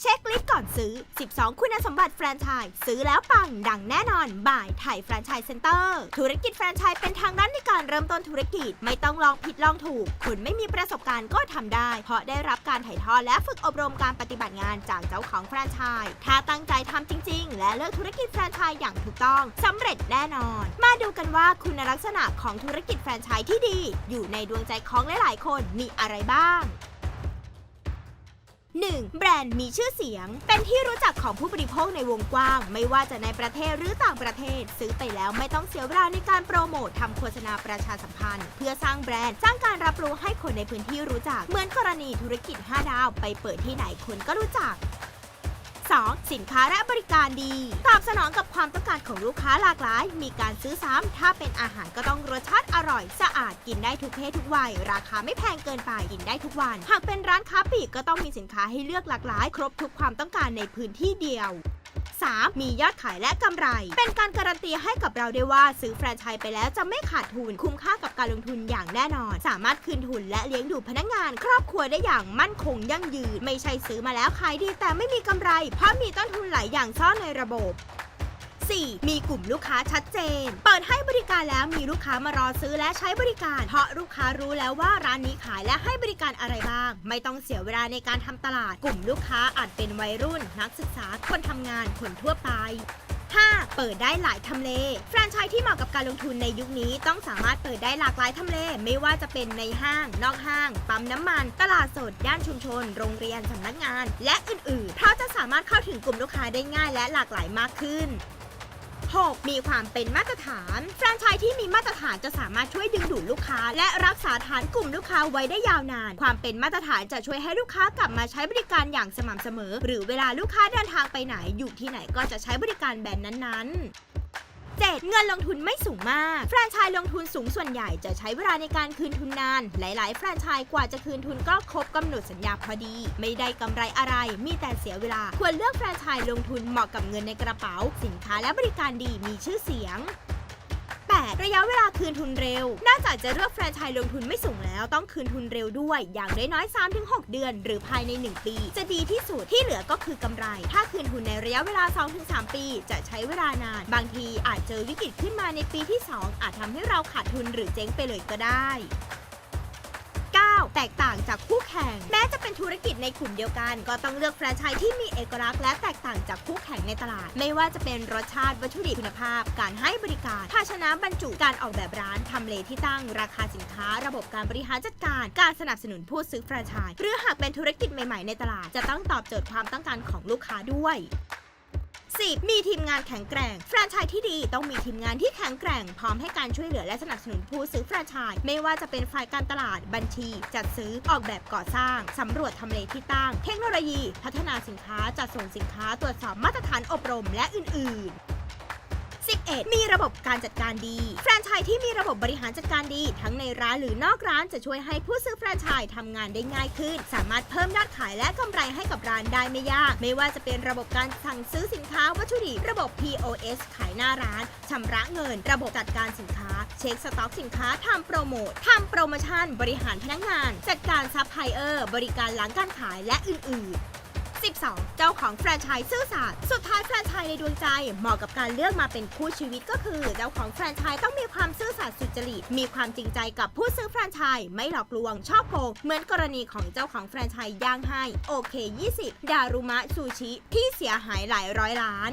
เช็คลิสต์ก่อนซื้อ 12 คุณสมบัติแฟรนไชส์ซื้อแล้วปัง ดังแน่นอนบ่ายไทยแฟรนไชส์เซ็นเตอร์ ธุรกิจแฟรนไชส์เป็นทางนั้นในการเริ่มต้นธุรกิจ ไม่ต้องลองผิดลองถูก คุณไม่มีประสบการณ์ก็ทำได้ เพราะได้รับการถ่ายทอดและฝึกอบรมการปฏิบัติงานจากเจ้าของแฟรนไชส์ถ้าตั้งใจทำจริง ๆ และเลือกธุรกิจแฟรนไชส์อย่างถูกต้องสำเร็จแน่นอน มาดูกันว่าคุณลักษณะของธุรกิจแฟรนไชส์ที่ดี อยู่ในดวงใจของหลายๆ คนมีอะไรบ้าง 1. แบรนด์มีชื่อเสียง เป็นที่รู้จักของผู้บริโภคในวงกว้าง ไม่ว่าจะในประเทศหรือต่างประเทศ ซื้อไปแล้วไม่ต้องเสียเวลาในการโปรโมททำโฆษณาประชาสัมพันธ์ เพื่อสร้างแบรนด์สร้างการรับรู้ให้คนในพื้นที่รู้จัก เหมือนกรณีธุรกิจ 5 ดาว ไปเปิดที่ไหนคนก็รู้จัก 2. สินค้าและบริการดี ตอบสนองกับความต้องการของลูกค้าหลากหลาย มีการซื้อซ้ำถ้าเป็นอาหารก็ต้องรสชาติอร่อย สะอาดกินได้ทุกเพศทุกวัย ราคาไม่แพงเกินไปกินได้ทุกวัน หากเป็นร้านค้าปลีกก็ต้องมีสินค้าให้เลือกหลากหลาย ครบทุกความต้องการในพื้นที่เดียว 3. มียอดขายและกำไร เป็นการการันตีให้กับเราได้ว่า ซื้อแฟรนไชส์ไปแล้วจะไม่ขาดทุนคุ้มค่ากับการลงทุนอย่างแน่นอน สามารถคืนทุนและเลี้ยงดูพนักงาน ครอบครัวได้อย่างมั่นคงยั่งยืน ไม่ใช่ซื้อมาแล้วขายดีแต่ไม่มีกำไร เพราะมีต้นทุนหลายอย่างซ่อนในระบบ 4. มีกลุ่มลูกค้าชัดเจน เปิดให้บริการแล้วมีลูกค้ามารอซื้อและใช้บริการ เพราะลูกค้ารู้แล้วว่าร้านนี้ขายและให้บริการอะไรบ้าง ไม่ต้องเสียเวลาในการทำตลาด กลุ่มลูกค้าอาจเป็นวัยรุ่น นักศึกษาคนทำงานคนทั่วไป 5. เปิดได้หลายทำเล แฟรนไชส์ที่เหมาะกับการลงทุนในยุคนี้ต้องสามารถเปิดได้หลากหลายทำเล ไม่ว่าจะเป็นในห้าง นอกห้าง ปั๊มน้ำมัน ตลาดสด ย่านชุมชน โรงเรียนสำนักงาน และอื่นๆ เพราะจะสามารถเข้าถึงกลุ่มลูกค้าได้ง่ายและหลากหลายมากขึ้น 6. มีความเป็นมาตรฐาน แฟรนไชส์ที่มีมาตรฐานจะสามารถช่วยดึงดูดลูกค้า และรักษาฐานกลุ่มลูกค้าไว้ได้ยาวนาน ความเป็นมาตรฐานจะช่วยให้ลูกค้ากลับมาใช้บริการอย่างสม่ำเสมอ หรือเวลาลูกค้าเดินทางไปไหนอยู่ที่ไหนก็จะใช้บริการแบรนด์นั้นๆ 7. เงินลงทุนไม่สูงมาก แฟรนไชส์ลงทุนสูงส่วนใหญ่จะใช้เวลาในการคืนทุนนาน หลาย ๆ แฟรนไชส์กว่าจะคืนทุนก็ครบกำหนดสัญญาพอดี ไม่ได้กำไรอะไร มีแต่เสียเวลา ควรเลือกแฟรนไชส์ลงทุนเหมาะกับเงินในกระเป๋า สินค้าและบริการดีมีชื่อเสียง 8. ระยะเวลาคืนทุนเร็ว นอกจากจะเลือกแฟรนไชส์ลงทุนไม่สูงแล้วต้องคืนทุนเร็วด้วย อย่างน้อยๆ3-6 เดือน หรือภายใน 1 ปี จะดีที่สุดที่เหลือก็คือกำไร ถ้าคืนทุนในระยะเวลา 2-3 ปี จะใช้เวลานาน บางทีอาจเจอวิกฤตขึ้นมาในปีที่ 2 อาจทำให้เราขาดทุนหรือเจ๊งไปเลยก็ได้ 9. แตกต่างจากคู่ จในกลุ่มเดียวกัน ก็ต้องเลือกแฟรนไชส์ที่มีเอกลักษณ์และแตกต่างจากคู่แข่งในตลาด ไม่ว่าจะเป็นรสชาติวัตถุดิบคุณภาพ การให้บริการ ภาชนะบรรจุการออกแบบร้านทำเลที่ตั้ง ราคาสินค้า ระบบการบริหารจัดการ การสนับสนุนผู้ซื้อแฟรนไชส์หรือหากเป็นธุรกิจใหม่ๆในตลาด จะต้องตอบโจทย์ความต้องการของลูกค้าด้วย 10. มีทีมงานแข็งแกร่ง แฟรนไชส์ที่ดีต้องมีทีมงานที่แข็งแกร่ง พร้อมให้การช่วยเหลือและสนับสนุนผู้ซื้อแฟรนไชส์ไม่ว่าจะเป็นฝ่ายการตลาดบัญชี จัดซื้อออกแบบก่อสร้าง สำรวจทำเลที่ตั้ง เทคโนโลยี พัฒนาสินค้าจัดส่งสินค้าตรวจสอบมาตรฐานอบรม และอื่น ๆ 11. มีระบบการจัดการดี แฟรนไชส์ที่มีระบบบริหารจัดการดี ทั้งในร้านหรือนอกร้านจะช่วยให้ผู้ซื้อแฟรนไชส์ทำงานได้ง่ายขึ้น สามารถเพิ่มยอดขายและกำไรให้กับร้านได้ไม่ยาก ไม่ว่าจะเป็นระบบการสั่งซื้อสินค้าวัตถุดิบระบบ POS ขายหน้าร้านชำระเงิน ระบบจัดการสินค้า เช็คสต็อกสินค้าทำโปรโมททำโปรโมชั่น บริหารพนักงาน จัดการซัพพลายเออร์ บริการหลังการขายและอื่นๆ 12 เจ้าของแฟรนไชส์ซื่อสัตย์สุดท้ายแฟรนไชส์ในดวงใจ เหมาะกับการเลือกมาเป็นคู่ชีวิตก็คือ เจ้าของแฟรนไชส์ต้องมีความซื่อสัตย์สุจริต มีความจริงใจกับผู้ซื้อแฟรนไชส์ไม่หลอกลวงชอบโกง เหมือนกรณีของเจ้าของแฟรนไชส์ย่างให้โอเค 20 ดารุมะซูชิที่เสียหายหลายร้อยล้าน